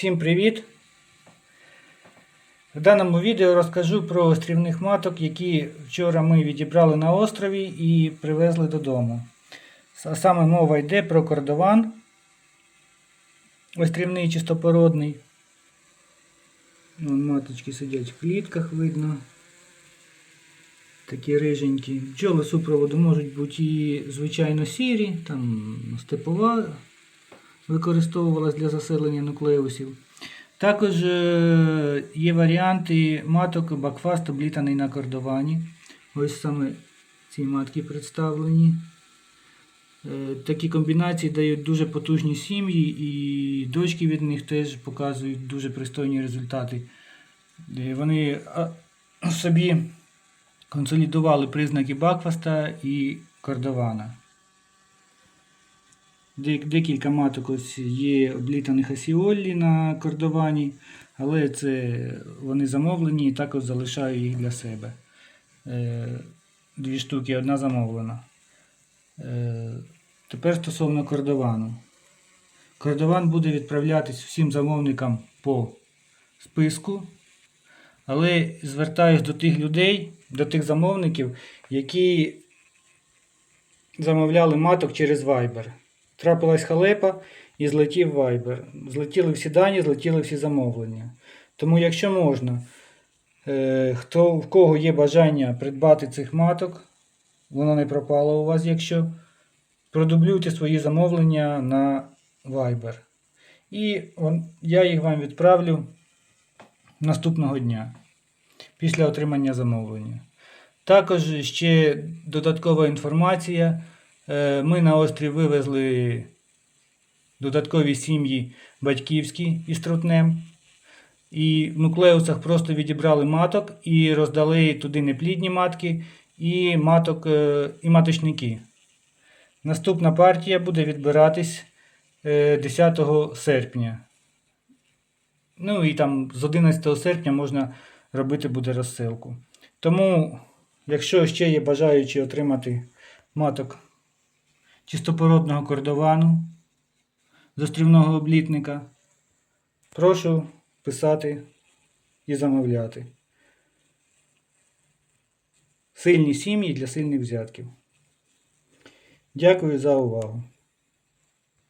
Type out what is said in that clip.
Всім привіт! В даному відео розкажу про острівних маток, які вчора ми відібрали на острові і привезли додому. А саме мова йде про кордован, острівний чистопородний. Вон маточки сидять в клітках, видно. Такі риженькі. Бджоли супроводу можуть бути і звичайно сірі, там степова використовувалась для заселення нуклеусів. Також е, є варіанти маток бакфаст облітаний на кордовані. Ось саме ці матки представлені. Е, Такі комбінації дають дуже потужні сім'ї і дочки від них теж показують дуже пристойні результати. Е, Вони собі консолідували признаки бакфаста і кордована. Де- Декілька маток ось є облітаних асіолі на кордовані, але це вони замовлені і також залишаю їх для себе. Е, Дві штуки, одна замовлена. Е, Тепер стосовно кордовану. Кордован буде відправлятись всім замовникам по списку, але звертаюсь до тих людей, до тих замовників, які замовляли маток через Viber. Трапилась халепа і злетів Viber. Злетіли всі дані, злетіли всі замовлення. Тому, якщо можна, е, хто, в кого є бажання придбати цих маток, воно не пропало у вас, якщо продублюйте свої замовлення на Viber. І я їх вам відправлю наступного дня після отримання замовлення. Також ще додаткова інформація. Е, Ми на острів вивезли додаткові сім'ї батьківські із трутнем. І в нуклеусах просто відібрали маток і роздали туди неплідні матки і маток е, і маточники. Наступна партія буде відбиратись е, 10 серпня. Ну і там з 11 серпня можна робити буде розсилку. Тому, якщо ще є бажаючі отримати маток чистопородного кордовану застрівного облітника, прошу писати і замовляти. Сильні сім'ї для сильних взятків. Дякую за увагу.